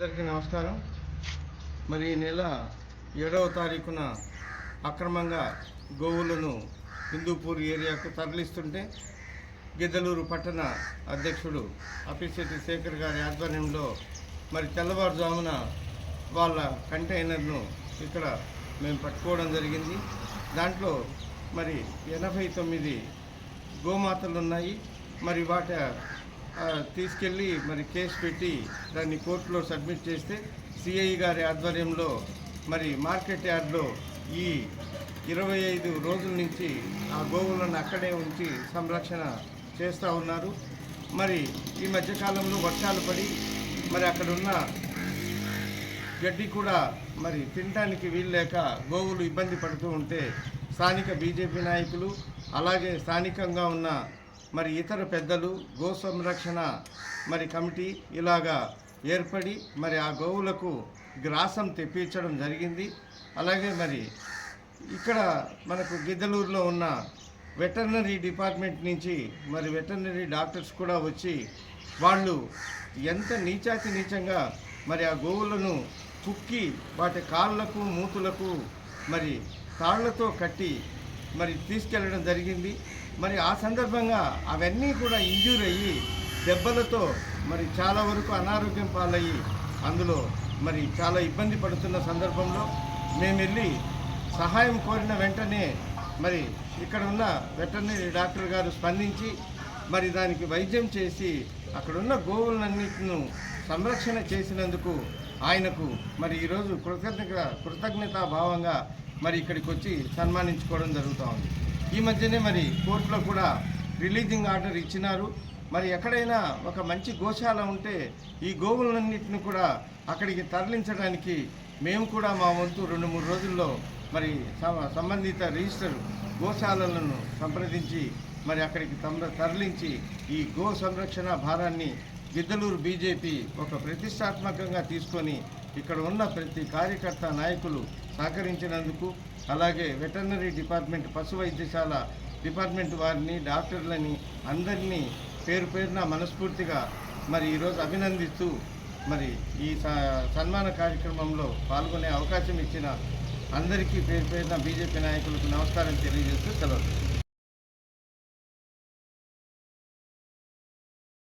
అందరికీ నమస్కారం. మరి ఈ నెల ఏడవ తారీఖున అక్రమంగా గోవులను హిందూపూర్ ఏరియాకు తరలిస్తుంటే గిద్దలూరు పట్టణ అధ్యక్షుడు అపిశెట్టి శేఖర్ గారి ఆధ్వర్యంలో మరి తెల్లవారుజామున వాళ్ళ కంటైనర్ను ఇక్కడ మేము పట్టుకోవడం జరిగింది. దాంట్లో మరి ఎనభై తొమ్మిది గోమాతలు ఉన్నాయి మరి వాటి తీసుకెళ్ళి మరి కేసు పెట్టి దాన్ని కోర్టులో సబ్మిట్ చేస్తే సిఐ గారి ఆధ్వర్యంలో మరి మార్కెట్ యార్డ్లో ఈ ఇరవై ఐదు రోజుల నుంచి ఆ గోవులను అక్కడే ఉంచి సంరక్షణ చేస్తూ ఉన్నారు. మరి ఈ మధ్యకాలంలో వర్షాలు పడి మరి అక్కడ ఉన్న గడ్డి కూడా మరి తినడానికి వీల్లేక గోవులు ఇబ్బంది పడుతూ ఉంటే స్థానిక బీజేపీ నాయకులు అలాగే స్థానికంగా ఉన్న మరి ఇతర పెద్దలు గో సంరక్షణ మరి కమిటీ ఇలాగా ఏర్పడి మరి ఆ గోవులకు గ్రాసం తెప్పించడం జరిగింది. అలాగే మరి ఇక్కడ మనకు గిద్దలూరులో ఉన్న వెటర్నరీ డిపార్ట్మెంట్ నుంచి మరి వెటర్నరీ డాక్టర్స్ కూడా వచ్చి వాళ్ళు ఎంత నీచాతి నీచంగా మరి ఆ గోవులను కుక్కి వాటి కాళ్ళకు మూతులకు మరి తాళ్ళతో కట్టి మరి తీసుకెళ్ళడం జరిగింది. మరి ఆ సందర్భంగా అవన్నీ కూడా ఇంజూర్ అయ్యి దెబ్బలతో మరి చాలా వరకు అనారోగ్యం పాలయ్యి అందులో మరి చాలా ఇబ్బంది పడుతున్న సందర్భంలో మేము వెళ్ళి సహాయం కోరిన వెంటనే మరి ఇక్కడ ఉన్న వెటర్నరీ డాక్టర్ గారు స్పందించి మరి దానికి వైద్యం చేసి అక్కడున్న గోవులన్నిటిను సంరక్షణ చేసినందుకు ఆయనకు మరి ఈరోజు కృతజ్ఞత కృతజ్ఞతా భావంగా మరి ఇక్కడికి వచ్చి సన్మానించుకోవడం జరుగుతూ ఉంది. ఈ మధ్యనే మరి కోర్టులో కూడా రిలీజింగ్ ఆర్డర్ ఇచ్చినారు. మరి ఎక్కడైనా ఒక మంచి గోశాల ఉంటే ఈ గోవులన్నింటిని కూడా అక్కడికి తరలించడానికి మేము కూడా మా వంతు రెండు మూడు రోజుల్లో మరి సంబంధిత రిజిస్టర్ గోశాలలను సంప్రదించి మరి అక్కడికి తమ- తరలించి ఈ గో సంరక్షణ భారాన్ని గిద్దలూరు బీజేపీ ఒక ప్రతిష్టాత్మకంగా తీసుకొని ఇక్కడ ఉన్న ప్రతి కార్యకర్త నాయకులు సహకరించినందుకు అలాగే వెటర్నరీ డిపార్ట్మెంట్ పశు వైద్యశాల డిపార్ట్మెంట్ వారిని డాక్టర్లని అందరినీ పేరు పేరున మనస్ఫూర్తిగా మరి ఈరోజు అభినందిస్తూ మరి ఈ స- సన్మాన కార్యక్రమంలో పాల్గొనే అవకాశం ఇచ్చిన అందరికీ పేరు పేరున బీజేపీ నాయకులకు నమస్కారం తెలియజేస్తూ సెలవు.